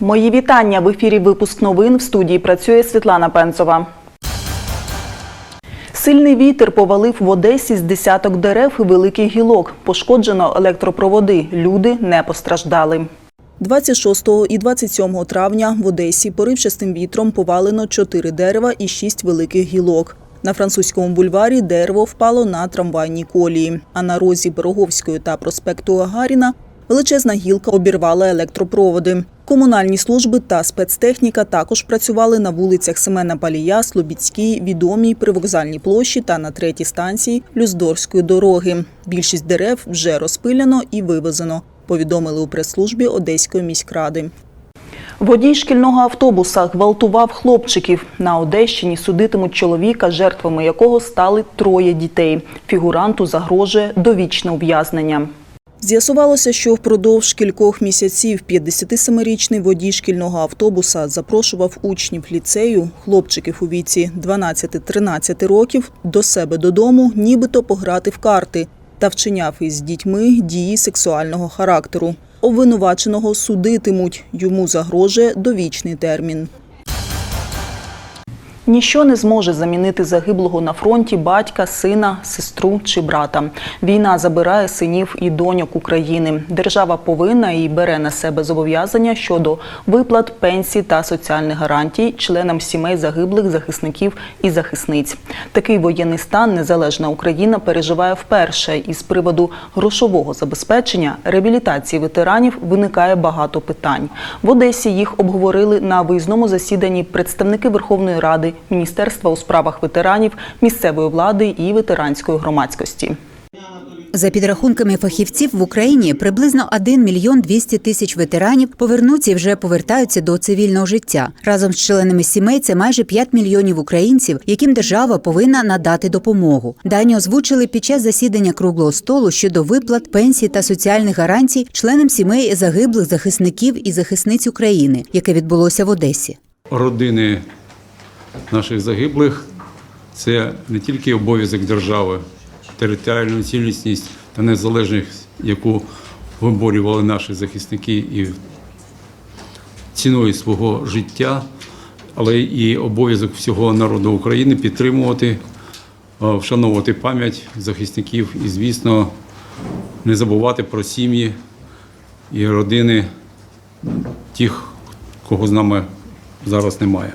Мої вітання в ефірі випуск новин в студії працює Світлана Пенцова. Сильний вітер повалив в Одесі з десяток дерев і великих гілок. Пошкоджено електропроводи. Люди не постраждали. 26 і 27 травня в Одесі поривчастим вітром повалено 4 дерева і 6 великих гілок. На французькому бульварі дерево впало на трамвайній колії, а на розі Береговської та проспекту Гагаріна величезна гілка обірвала електропроводи. Комунальні служби та спецтехніка також працювали на вулицях Семена Палія, Слобідській, Відомій, Привокзальній площі та на третій станції Люздорської дороги. Більшість дерев вже розпиляно і вивезено, повідомили у прес-службі Одеської міськради. Водій шкільного автобуса гвалтував хлопчиків. На Одещині судитимуть чоловіка, жертвами якого стали троє дітей. Фігуранту загрожує довічне ув'язнення. З'ясувалося, що впродовж кількох місяців 57-річний водій шкільного автобуса запрошував учнів ліцею, хлопчиків у віці 12-13 років, до себе додому, нібито пограти в карти та вчиняв із дітьми дії сексуального характеру. Обвинуваченого судитимуть. Йому загрожує довічний термін. Ніщо не зможе замінити загиблого на фронті батька, сина, сестру чи брата. Війна забирає синів і доньок України. Держава повинна і бере на себе зобов'язання щодо виплат, пенсій та соціальних гарантій членам сімей загиблих захисників і захисниць. Такий воєнний стан незалежна Україна переживає вперше. І з приводу грошового забезпечення реабілітації ветеранів виникає багато питань. В Одесі їх обговорили на виїзному засіданні представники Верховної Ради, Міністерства у справах ветеранів, місцевої влади і ветеранської громадськості. За підрахунками фахівців в Україні приблизно 1 мільйон 200 тисяч ветеранів повернуться і вже повертаються до цивільного життя. Разом з членами сімей це майже 5 мільйонів українців, яким держава повинна надати допомогу. Дані озвучили під час засідання круглого столу щодо виплат, пенсій та соціальних гарантій членам сімей загиблих захисників і захисниць України, яке відбулося в Одесі. родини наших загиблих це не тільки обов'язок держави, територіальну цілісність та незалежність, яку виборювали наші захисники і ціною свого життя, але і обов'язок всього народу України підтримувати, е, вшановувати пам'ять захисників і, звісно, не забувати про сім'ї і родини тих, кого з нами зараз немає.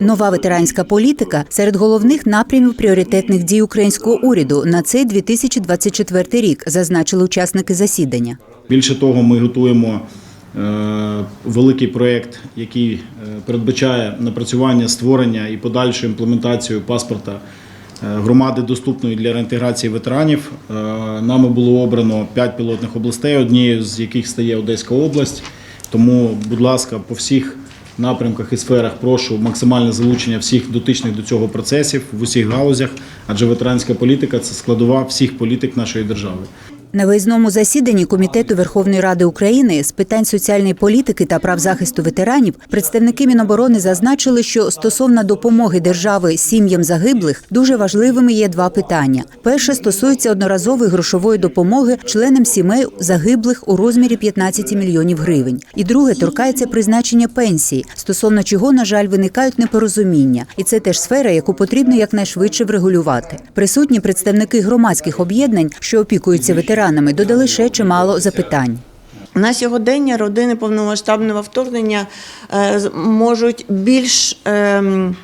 Нова ветеранська політика серед головних напрямів пріоритетних дій українського уряду на цей 2024 рік, зазначили учасники засідання. Більше того, ми готуємо е, великий проєкт, який е, передбачає напрацювання, створення і подальшу імплементацію паспорта е, громади доступної для реінтеграції ветеранів. Нами було обрано 5 пілотних областей, однією з яких стає Одеська область. Тому, будь ласка, по всіх напрямках і сферах прошу максимальне залучення всіх дотичних до цього процесів в усіх галузях, адже ветеранська політика це складова всіх політик нашої держави. На виїзному засіданні Комітету Верховної Ради України з питань соціальної політики та прав захисту ветеранів представники Міноборони зазначили, що стосовно допомоги держави сім'ям загиблих дуже важливими є два питання. Перше стосується одноразової грошової допомоги членам сімей загиблих у розмірі 15 мільйонів гривень. І друге торкається призначення пенсії, стосовно чого, на жаль, виникають непорозуміння, і це теж сфера, яку потрібно якнайшвидше врегулювати. Присутні представники громадських об'єднань, що опікуються ветеранами, додали ще чимало запитань. На сьогодення родини повномасштабного вторгнення е, можуть більш ем,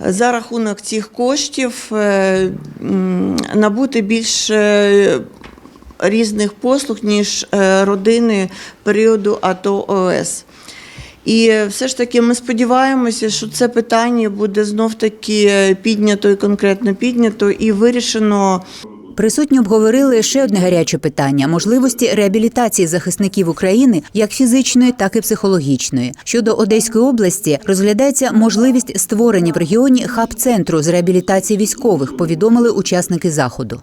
за рахунок цих коштів е, набути більш е, різних послуг, ніж родини періоду АТО ОС. І все ж таки ми сподіваємося, що це питання буде знов таки піднято і конкретно піднято і вирішено Присутні обговорили ще одне гаряче питання можливості реабілітації захисників України як фізичної, так і психологічної. Щодо Одеської області розглядається можливість створення в регіоні хаб-центру з реабілітації військових. Повідомили учасники заходу.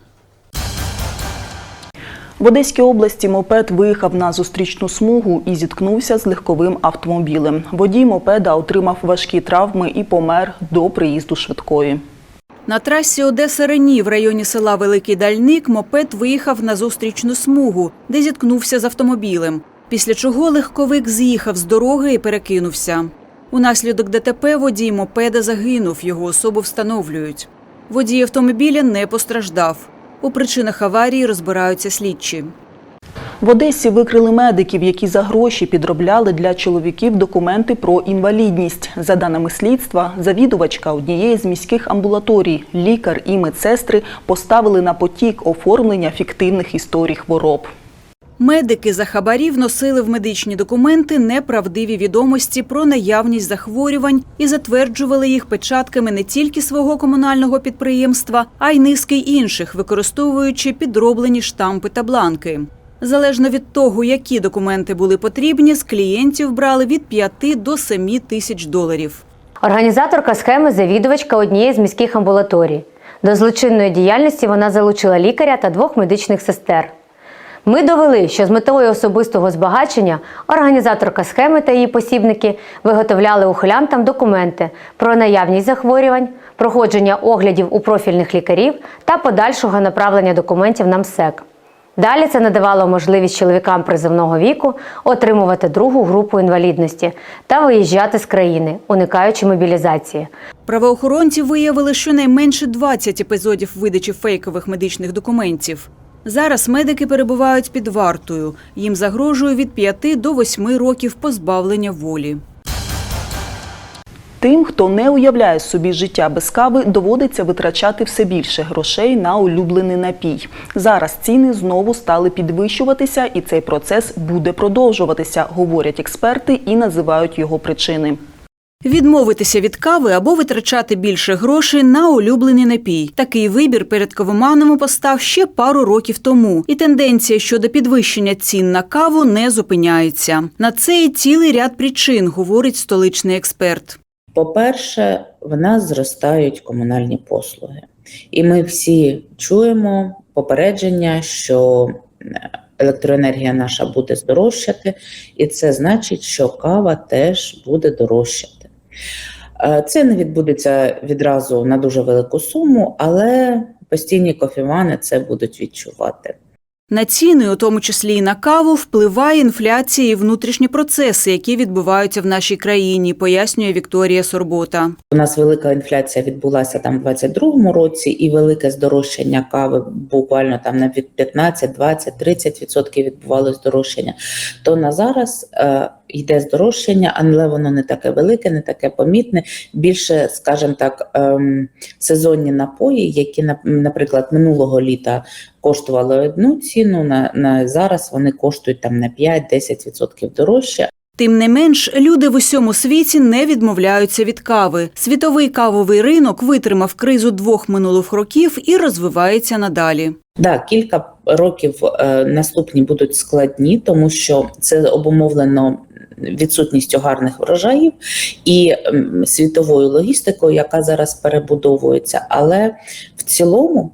В Одеській області мопед виїхав на зустрічну смугу і зіткнувся з легковим автомобілем. Водій мопеда отримав важкі травми і помер до приїзду швидкої. На трасі Одеса Рені в районі села Великий Дальник мопед виїхав на зустрічну смугу, де зіткнувся з автомобілем. після чого легковик з'їхав з дороги і перекинувся. Унаслідок ДТП водій мопеда загинув, його особу встановлюють. Водій автомобіля не постраждав. У причинах аварії розбираються слідчі. В Одесі викрили медиків, які за гроші підробляли для чоловіків документи про інвалідність. За даними слідства, завідувачка однієї з міських амбулаторій, лікар і медсестри поставили на потік оформлення фіктивних історій хвороб. Медики за хабарі вносили в медичні документи неправдиві відомості про наявність захворювань і затверджували їх печатками не тільки свого комунального підприємства, а й низки інших, використовуючи підроблені штампи та бланки. Залежно від того, які документи були потрібні, з клієнтів брали від 5 до 7 тисяч доларів. Організаторка схеми завідувачка однієї з міських амбулаторій. До злочинної діяльності вона залучила лікаря та двох медичних сестер. Ми довели, що з метою особистого збагачення організаторка схеми та її посібники виготовляли ухилянтам документи про наявність захворювань, проходження оглядів у профільних лікарів та подальшого направлення документів на МСЕК. Далі це надавало можливість чоловікам призовного віку отримувати другу групу інвалідності та виїжджати з країни, уникаючи мобілізації. Правоохоронці виявили щонайменше 20 епізодів видачі фейкових медичних документів. Зараз медики перебувають під вартою. Їм загрожує від 5 до 8 років позбавлення волі. Тим, хто не уявляє собі життя без кави, доводиться витрачати все більше грошей на улюблений напій. Зараз ціни знову стали підвищуватися, і цей процес буде продовжуватися, говорять експерти і називають його причини. Відмовитися від кави або витрачати більше грошей на улюблений напій. Такий вибір перед кавоманами постав ще пару років тому, і тенденція щодо підвищення цін на каву не зупиняється. На це і цілий ряд причин, говорить столичний експерт. По-перше, в нас зростають комунальні послуги, і ми всі чуємо попередження, що е, електроенергія наша буде здорожчати, і це значить, що кава теж буде дорожчати. Е, Це не відбудеться відразу на дуже велику суму, але постійні кофемани це будуть відчувати. На ціни, у тому числі і на каву, впливає інфляція і внутрішні процеси, які відбуваються в нашій країні, пояснює Вікторія Сорбота. У нас велика інфляція відбулася там в 22-му році, і велике здорожчання кави буквально там на від 15, 20, 30 відсотків відбувалося здорожчання. То на зараз е, йде здорожчання, але воно не таке велике, не таке помітне. Більше, скажімо так, ем, сезонні напої, які на- наприклад минулого літа коштували одну ціну, на, на зараз вони коштують там на 5-10 відсотків дорожче. Тим не менш, люди в усьому світі не відмовляються від кави. Світовий кавовий ринок витримав кризу двох минулих років і розвивається надалі. Да, кілька років е, наступні будуть складні, тому що це обумовлено відсутністю гарних врожаїв і світовою логістикою, яка зараз перебудовується. Але в цілому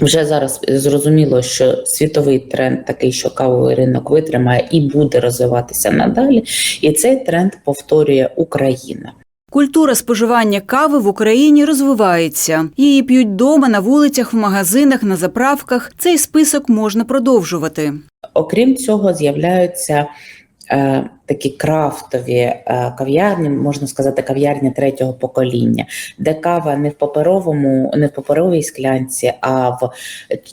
вже зараз зрозуміло, що світовий тренд такий, що кавовий ринок витримає і буде розвиватися надалі. І цей тренд повторює Україна. Культура споживання кави в Україні розвивається. Її п'ють дома, на вулицях, в магазинах, на заправках. Цей список можна продовжувати. Окрім цього, з'являються такі крафтові е, кав'ярні, можна сказати, кав'ярні третього покоління, де кава не в паперовому, не в паперовій склянці, а в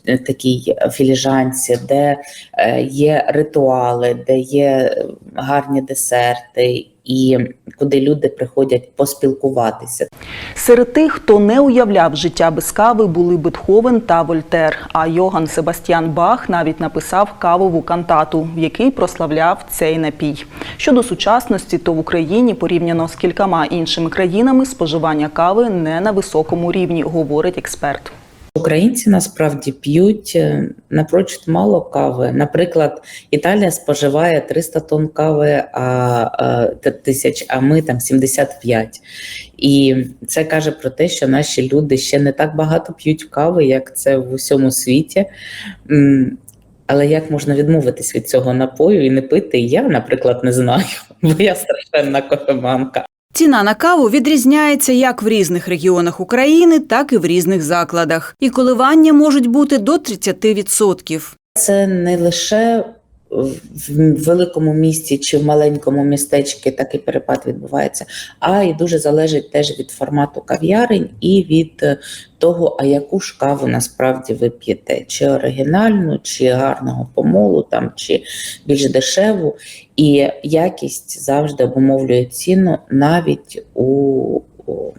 е, такій філіжанці, де е, є ритуали, де є гарні десерти. І куди люди приходять поспілкуватися, Серед тих, хто не уявляв життя без кави, були Бетховен та Вольтер. А Йоган Себастьян Бах навіть написав кавову кантату, в якій прославляв цей напій. Щодо сучасності, то в Україні порівняно з кількома іншими країнами споживання кави не на високому рівні, говорить експерт. Українці насправді п'ють е, напрочуд мало кави. Наприклад, Італія споживає 300 тонн кави а, е, т- тисяч, а ми там 75. І це каже про те, що наші люди ще не так багато п'ють кави, як це в усьому світі. Але як можна відмовитись від цього напою і не пити? Я, наприклад, не знаю, бо я страшенна кофеманка. Ціна на каву відрізняється як в різних регіонах України, так і в різних закладах. І коливання можуть бути до 30%. Це не лише в великому місті чи в маленькому містечку такий перепад відбувається, а і дуже залежить теж від формату кав'ярень і від е, того, а яку ж каву насправді ви п'єте, чи оригінальну, чи гарного помолу, там, чи більш дешеву. І якість завжди обумовлює ціну навіть у, у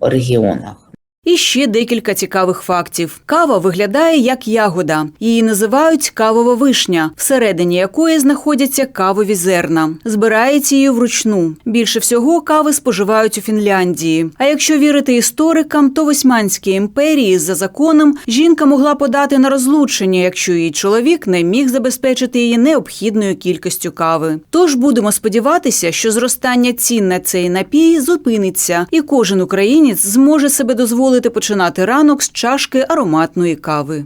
регіонах. І ще декілька цікавих фактів. Кава виглядає як ягода. Її називають кавова вишня, всередині якої знаходяться кавові зерна. Збирається її вручну. Більше всього кави споживають у Фінляндії. А якщо вірити історикам, то в Османській імперії за законом жінка могла подати на розлучення, якщо її чоловік не міг забезпечити її необхідною кількістю кави. Тож будемо сподіватися, що зростання цін на цей напій зупиниться, і кожен українець зможе себе дозволити починати ранок з чашки ароматної кави.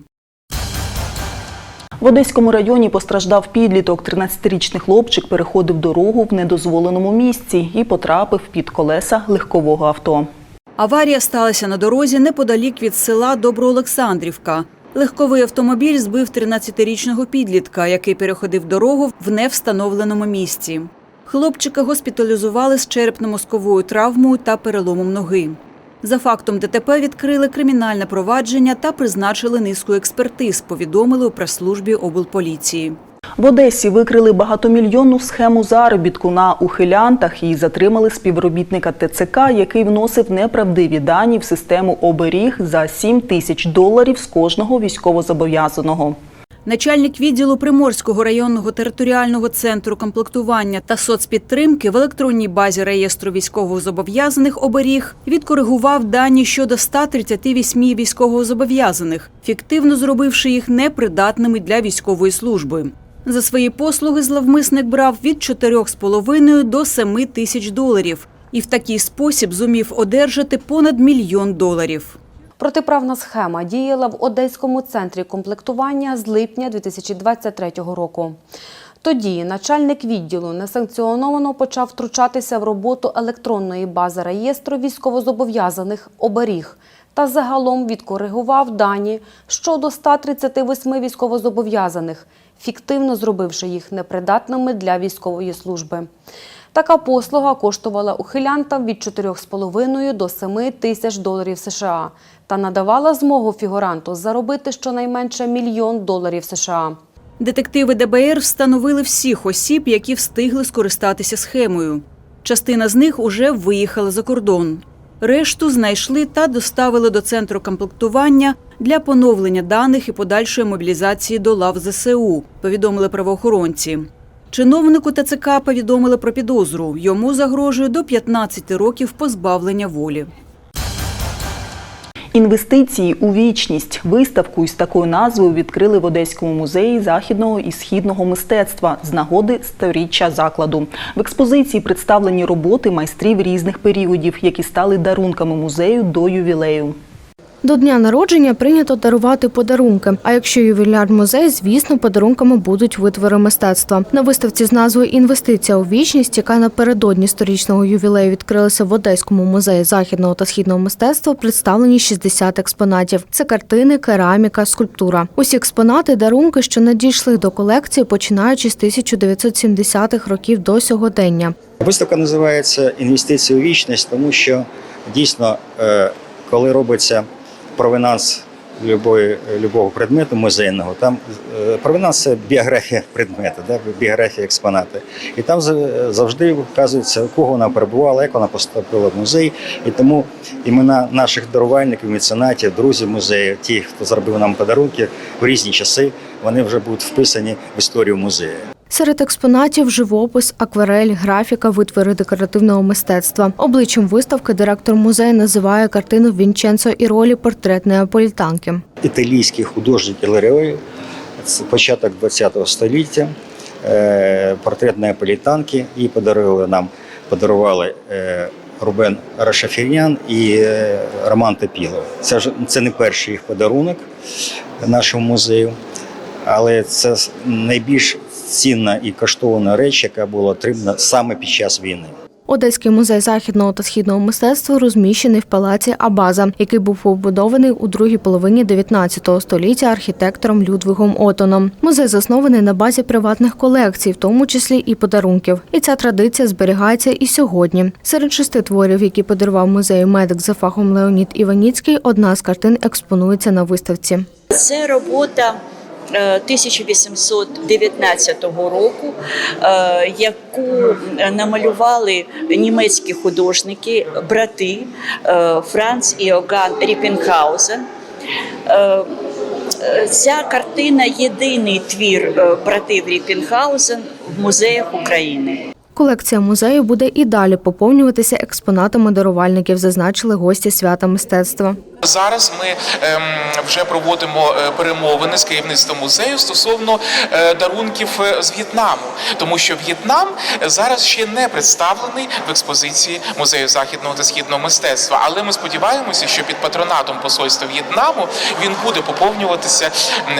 В Одеському районі постраждав підліток. 13-річний хлопчик переходив дорогу в недозволеному місці і потрапив під колеса легкового авто. Аварія сталася на дорозі неподалік від села Доброолександрівка. Легковий автомобіль збив 13-річного підлітка, який переходив дорогу в невстановленому місці. Хлопчика госпіталізували з черепно-мозковою травмою та переломом ноги. За фактом ДТП відкрили кримінальне провадження та призначили низку експертиз, повідомили у прес-службі облполіції. В Одесі викрили багатомільйонну схему заробітку на ухилянтах і затримали співробітника ТЦК, який вносив неправдиві дані в систему оберіг за 7 тисяч доларів з кожного військовозобов'язаного. Начальник відділу Приморського районного територіального центру комплектування та соцпідтримки в електронній базі реєстру військовозобов'язаних оберіг відкоригував дані щодо 138 військовозобов'язаних, фіктивно зробивши їх непридатними для військової служби. За свої послуги зловмисник брав від 4,5 до 7 тисяч доларів і в такий спосіб зумів одержати понад мільйон доларів. Протиправна схема діяла в Одеському центрі комплектування з липня 2023 року. Тоді начальник відділу несанкціоновано почав втручатися в роботу електронної бази реєстру військовозобов'язаних оберіг та загалом відкоригував дані щодо 138 військовозобов'язаних, фіктивно зробивши їх непридатними для військової служби. Така послуга коштувала ухилянтам від 4,5 до 7 тисяч доларів США та надавала змогу фігуранту заробити щонайменше мільйон доларів США. Детективи ДБР встановили всіх осіб, які встигли скористатися схемою. Частина з них уже виїхала за кордон. Решту знайшли та доставили до центру комплектування для поновлення даних і подальшої мобілізації до лав ЗСУ, повідомили правоохоронці. Чиновнику ТЦК повідомили про підозру. Йому загрожує до 15 років позбавлення волі. Інвестиції у вічність. Виставку із такою назвою відкрили в Одеському музеї західного і східного мистецтва з нагоди сторіччя закладу. В експозиції представлені роботи майстрів різних періодів, які стали дарунками музею до ювілею. До дня народження прийнято дарувати подарунки. А якщо ювіляр музей, звісно, подарунками будуть витвори мистецтва. На виставці з назвою Інвестиція у вічність, яка напередодні сторічного ювілею відкрилася в Одеському музеї західного та східного мистецтва, представлені 60 експонатів. Це картини, кераміка, скульптура. Усі експонати дарунки, що надійшли до колекції, починаючи з 1970-х років до сьогодення. Виставка називається Інвестиції у вічність, тому що дійсно, е, коли робиться провинанс любої, любого предмету музейного, там е, провинанс це біографія предмету, да, біографія експонату. І там за- завжди вказується, у кого вона перебувала, як вона поступила в музей. І тому імена наших дарувальників, меценатів, друзів музею, ті, хто зробив нам подарунки в різні часи, вони вже будуть вписані в історію музею. Серед експонатів живопис, акварель, графіка, витвори декоративного мистецтва. Обличчям виставки директор музею називає картину Вінченцо і ролі портрет неаполітанки. італійський художник галереї, це початок ХХ століття, е, портрет неаполітанки. Її подарували нам, подарували е, Рубен Рашафірнян і е, Роман Топілов. Це ж це не перший їх подарунок нашому музею, але це найбільш цінна і коштовна реч, яка була отримана саме під час війни. Одеський музей західного та східного мистецтва розміщений в палаці Абаза, який був побудований у другій половині 19 століття архітектором Людвигом Отоном. Музей заснований на базі приватних колекцій, в тому числі і подарунків. І ця традиція зберігається і сьогодні. Серед шести творів, які подарував музею медик за фахом Леонід Іваніцький, одна з картин експонується на виставці. Це робота 1819 року, е, яку намалювали німецькі художники, брати е, Франц і Оган Ріпенхаузен. Е, е, Ця картина єдиний твір е, братів Ріпенхаузен в музеях України. Колекція музею буде і далі поповнюватися експонатами дарувальників, зазначили гості свята мистецтва. Зараз ми ем, вже проводимо е, перемовини з керівництвом музею стосовно е, дарунків е, з В'єтнаму, тому що В'єтнам зараз ще не представлений в експозиції музею західного та східного мистецтва. Але ми сподіваємося, що під патронатом посольства В'єтнаму він буде поповнюватися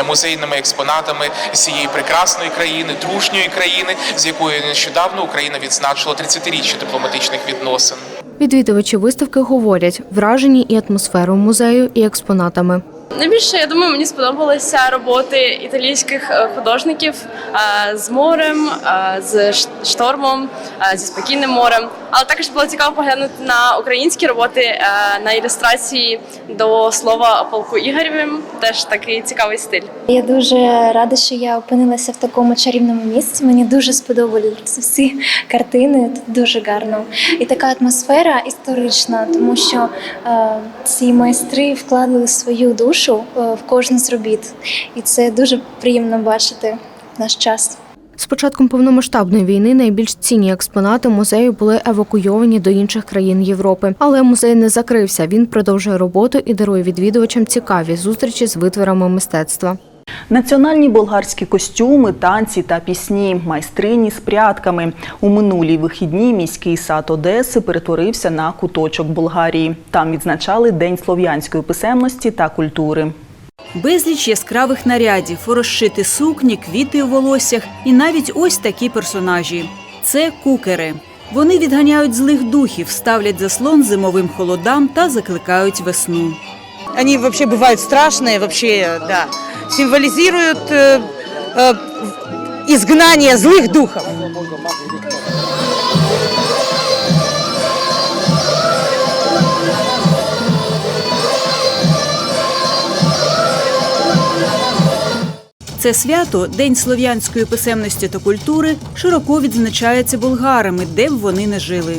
музейними експонатами цієї прекрасної країни, дружньої країни, з якою нещодавно Україна відзначила 30-річчя дипломатичних відносин. Відвідувачі виставки говорять, вражені і атмосферою музею, і експонатами. Найбільше, я думаю, мені сподобалися роботи італійських е, художників е, з морем, е, з штормом, зі спокійним морем. Але також було цікаво поглянути на українські роботи е, на ілюстрації до слова полку Ігорєвим. Теж такий цікавий стиль. Я дуже рада, що я опинилася в такому чарівному місці. Мені дуже сподобалися всі картини. Тут дуже гарно. І така атмосфера історична, тому що е, ці майстри вкладали свою душу е, в кожну з робіт. І це дуже приємно бачити в наш час. З початком повномасштабної війни найбільш цінні експонати музею були евакуйовані до інших країн Європи. Але музей не закрився. Він продовжує роботу і дарує відвідувачам цікаві зустрічі з витворами мистецтва. Національні болгарські костюми, танці та пісні, майстрині з прядками. У минулі вихідні міський сад Одеси перетворився на куточок Болгарії. Там відзначали День слов'янської писемності та культури Безліч яскравих нарядів, розшиті сукні, квіти у волоссях і навіть ось такі персонажі. Це кукери. Вони відганяють злих духів, ставлять заслон зимовим холодам та закликають весну. Они вообще бывают страшные, вообще, да, символизируют э, э, изгнание злых духов. Це свято, День слов'янської писемності та культури, широко відзначається болгарами, де б вони не жили.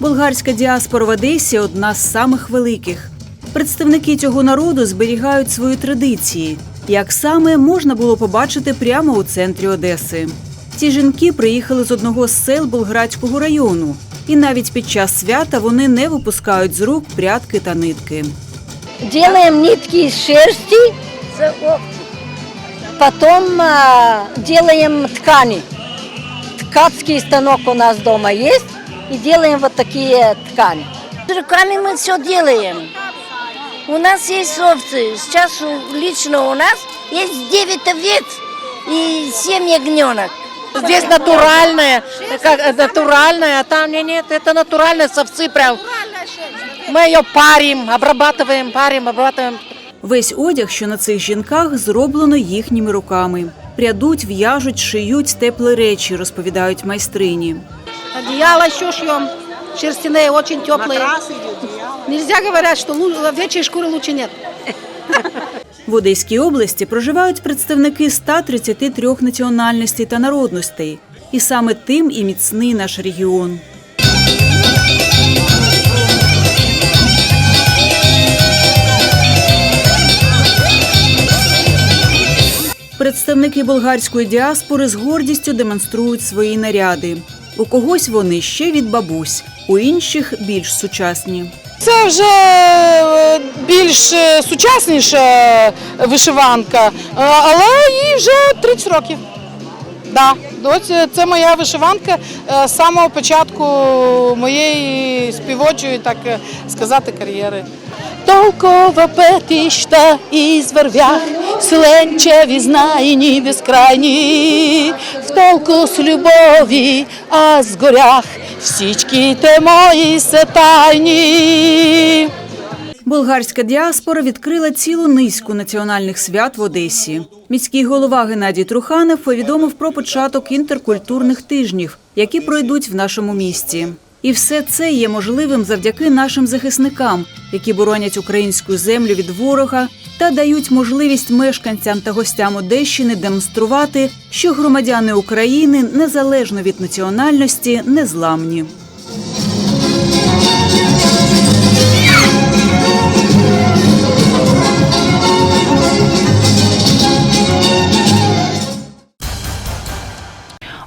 Болгарська діаспора в Одесі одна з самих великих. Представники цього народу зберігають свої традиції. Як саме можна було побачити прямо у центрі Одеси. Ці жінки приїхали з одного з сел Болградського району, і навіть під час свята вони не випускають з рук прядки та нитки. Делаем нитки из шерсти, потом а, делаем ткани. Ткацкий станок у нас дома есть, и делаем вот такие ткани. Руками мы все делаем. У нас есть овцы. Сейчас лично у нас есть 9 овец и 7 ягненок. Здесь натуральное, как, э, натуральное, а там не- нет, это натуральное с овцы прям. Мы ее парим, обрабатываем, парим, обрабатываем. Весь одяг, що на цих жінках, зроблено їхніми руками. Прядуть, в'яжуть, шиють теплі речі, розповідають майстрині. Одеяло еще шьем, шерстяные, очень теплые. Нельзя говорят, что лу- овечьей шкуры лучше нет. В Одеській області проживають представники 133 національностей та народностей. І саме тим і міцний наш регіон. Представники болгарської діаспори з гордістю демонструють свої наряди. У когось вони ще від бабусь, у інших більш сучасні. Це вже е, більш е, сучасніша вишиванка, е, але їй вже 30 років. Да, досі це моя вишиванка е, з самого початку моєї співочої, так е, сказати, кар'єри. Толкова петища із вервях, сленчеві знайні безкрайні, в толку з любові, а з горях Всічки те мої сетайні. Болгарська діаспора відкрила цілу низку національних свят в Одесі. Міський голова Геннадій Труханов повідомив про початок інтеркультурних тижнів, які пройдуть в нашому місті. І все це є можливим завдяки нашим захисникам, які боронять українську землю від ворога та дають можливість мешканцям та гостям Одещини демонструвати, що громадяни України незалежно від національності незламні.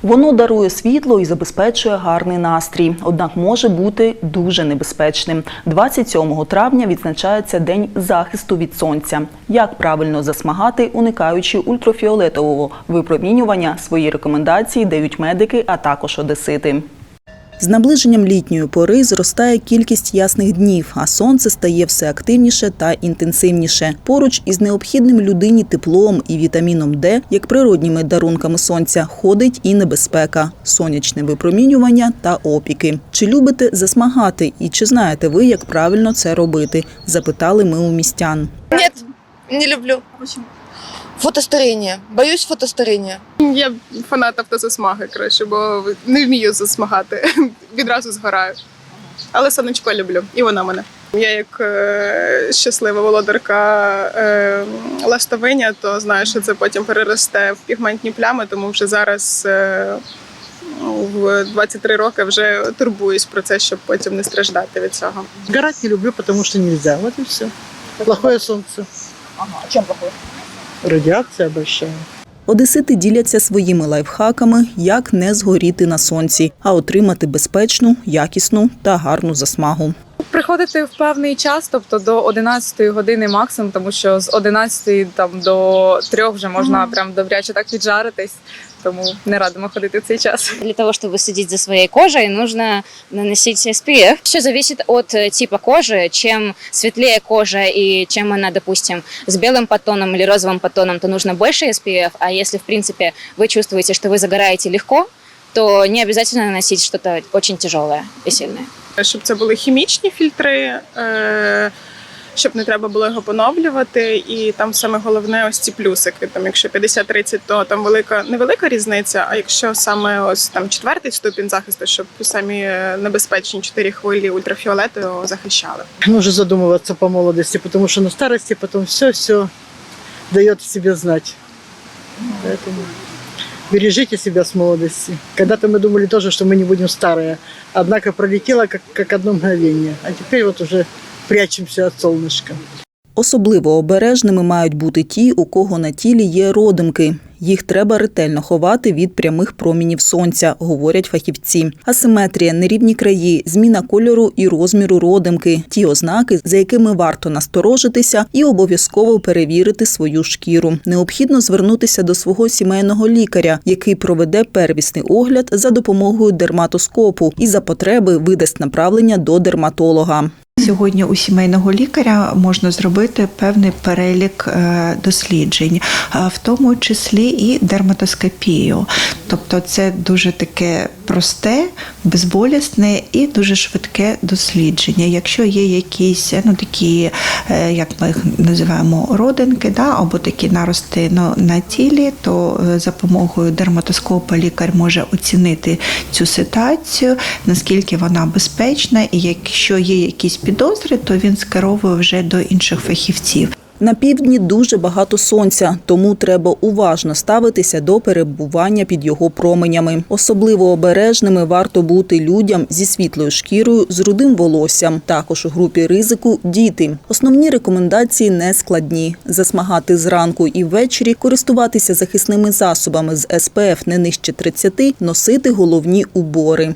Воно дарує світло і забезпечує гарний настрій, однак може бути дуже небезпечним. 27 травня відзначається День захисту від сонця. Як правильно засмагати, уникаючи ультрафіолетового випромінювання, свої рекомендації дають медики, а також одесити. З наближенням літньої пори зростає кількість ясних днів, а сонце стає все активніше та інтенсивніше. Поруч із необхідним людині теплом і вітаміном Д, як природніми дарунками сонця, ходить і небезпека, сонячне випромінювання та опіки. Чи любите засмагати і чи знаєте ви, як правильно це робити? Запитали ми у містян. Нет, не люблю. Почему? Фотостарение. Боюсь фотостарения. Я фанат автозасмаги краще, бо не вмію засмагати. Відразу згораю. Але сонечко люблю, і вона мене. Я як е, щаслива володарка е, ластовиня, то знаю, що це потім переросте в пігментні плями, тому вже зараз е, в 23 роки вже турбуюсь про це, щоб потім не страждати від цього. Горать не люблю, потому что нельзя. Вот и все. Плохое солнце. Ага, чим плохое? Радиация большая. Одесити діляться своїми лайфхаками, як не згоріти на сонці, а отримати безпечну, якісну та гарну засмагу. Приходити в певний час, тобто до 11 години максимум, тому що з 11 там до 3 вже можна прям добряче так піджаритись, тому не радимо ходити в цей час. Для того, чтобы следить за своей кожей, нужно наносить SPF. Все зависит от э, типа кожи. Чем светлее кожа и чем она, допустим, с белым подтоном или розовым подтоном, то нужно больше SPF. А если, в принципе, вы чувствуете, что вы загораете легко, то не обязательно наносить что-то очень тяжелое и сильное. Щоб це були хімічні фільтри, е, щоб не треба було його поновлювати. І там саме головне ось ці плюсики. Там, якщо 50-30, то там велика невелика різниця. А якщо саме ось там четвертий ступінь захисту, щоб самі е, небезпечні чотири хвилі ультрафіолету захищали. Нужно задумываться по молодости, потому что на старости потом все-все дает о себе знать. Поэтому бережите себя с молодости. Когда-то мы думали тоже, что мы не будем старые. Однако пролетело как, как одно мгновение. А теперь вот уже прячемся от солнышка. Особливо обережними мають бути ті, у кого на тілі є родимки. Їх треба ретельно ховати від прямих промінів сонця, говорять фахівці. Асиметрія, нерівні краї, зміна кольору і розміру родимки ті ознаки, за якими варто насторожитися і обов'язково перевірити свою шкіру. Необхідно звернутися до свого сімейного лікаря, який проведе первісний огляд за допомогою дерматоскопу і за потреби видасть направлення до дерматолога. Сьогодні у сімейного лікаря можна зробити певний перелік е, досліджень, е, в тому числі і дерматоскопію. Тобто це дуже таке просте, безболісне і дуже швидке дослідження. Якщо є якісь ну такі, е, як ми їх називаємо родинки, да, або такі нарости ну, на тілі, то е, за допомогою дерматоскопа лікар може оцінити цю ситуацію, наскільки вона безпечна, і якщо є якісь підозри, то він скеровує вже до інших фахівців. На півдні дуже багато сонця, тому треба уважно ставитися до перебування під його променями. Особливо обережними варто бути людям зі світлою шкірою, з рудим волоссям. Також у групі ризику діти. Основні рекомендації не складні: засмагати зранку і ввечері, користуватися захисними засобами з СПФ не нижче 30, носити головні убори.